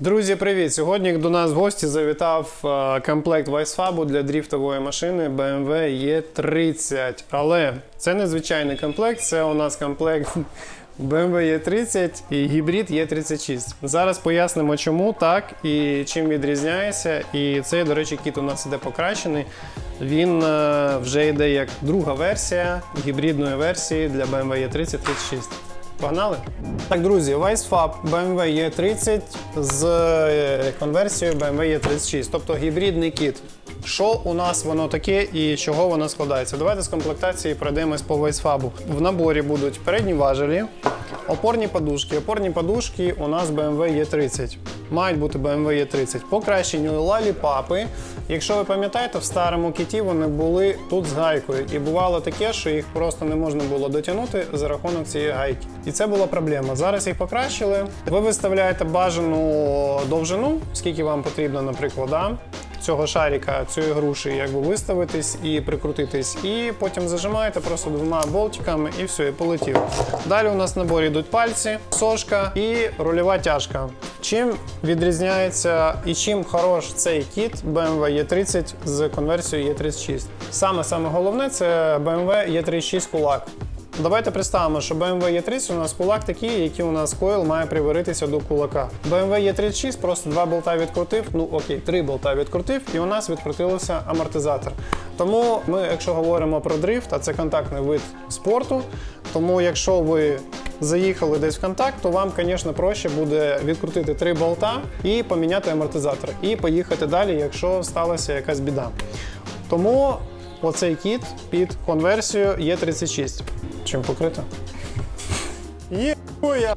Друзі, привіт! Сьогодні до нас в гості завітав е, комплект Вайсфабу для дріфтової машини BMW E30. Але це не звичайний комплект, це у нас комплект BMW E30 і гібрид E36. Зараз пояснимо, чому так і чим відрізняється. І цей, до речі, кіт у нас іде покращений. Він е, вже йде як друга версія гібридної версії для BMW E30 36. Погнали? Так, друзі, Weissfab BMW E30 з е, конверсією BMW E36, тобто гібридний кіт. Що у нас воно таке і чого воно складається? Давайте з комплектації пройдемось по вейсфабу. В наборі будуть передні важелі, опорні подушки. Опорні подушки у нас BMW E30. Мають бути BMW E30. Покращені лаліпапи. Якщо ви пам'ятаєте, в старому кіті вони були тут з гайкою. І бувало таке, що їх просто не можна було дотягнути за рахунок цієї гайки. І це була проблема. Зараз їх покращили. Ви виставляєте бажану довжину, скільки вам потрібно, наприклад, да? Цього шарика, цієї груші, якби виставитись і прикрутитись, і потім зажимаєте просто двома болтиками і все, і полетів. Далі у нас в наборі йдуть пальці, сошка і рульова тяжка. Чим відрізняється і чим хорош цей кіт BMW E30 з конверсією E36? Саме саме головне це BMW E36 кулак. Давайте представимо, що BMW E30 у нас кулак такий, який у нас койл має приваритися до кулака. BMW E36 просто два болта відкрутив, ну окей, три болта відкрутив, і у нас відкрутився амортизатор. Тому ми, якщо говоримо про дрифт, а це контактний вид спорту, тому якщо ви заїхали десь в контакт, то вам, звісно, проще буде відкрутити три болта і поміняти амортизатор, і поїхати далі, якщо сталася якась біда. Тому оцей кіт під конверсію Е36. Чим покрито? Є хуя!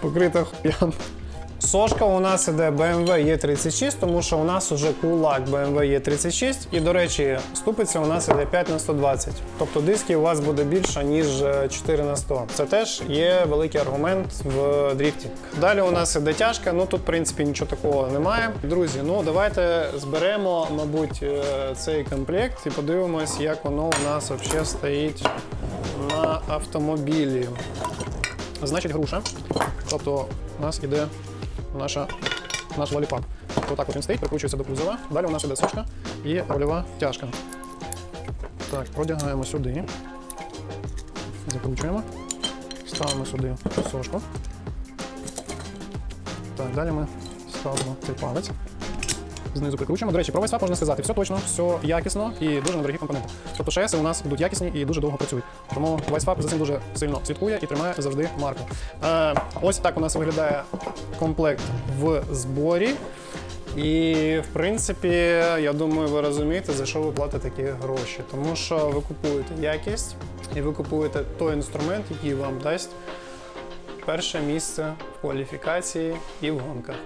Покрита хуям. Сошка у нас іде BMW E36, тому що у нас уже кулак BMW E36. І, до речі, ступиця у нас іде 5 на 120. Тобто дисків у вас буде більше, ніж е, 4 на 100. Це теж є великий аргумент в дріфті. Далі у нас іде тяжка, ну тут, в принципі, нічого такого немає. Друзі, ну давайте зберемо, мабуть, е, цей комплект і подивимось, як воно у нас взагалі стоїть на автомобілі. Значить, груша. Тобто у нас іде наша, наш лоліпап. Отак от він стоїть, прикручується до кузова. Далі у нас іде сошка і рольова тяжка. Так, продягаємо сюди. Закручуємо. Ставимо сюди сошку. Так, далі ми ставимо цей палець. Знизу прикручуємо. До речі, про весь можна сказати, все точно, все якісно і дуже недорогі компоненти. Тобто ШС у нас будуть якісні і дуже довго працюють. Тому Вайсфаб за цим дуже сильно слідкує і тримає завжди марку. Е, ось так у нас виглядає комплект в зборі. І в принципі, я думаю, ви розумієте, за що ви платите такі гроші. Тому що ви купуєте якість і ви купуєте той інструмент, який вам дасть перше місце в кваліфікації і в гонках.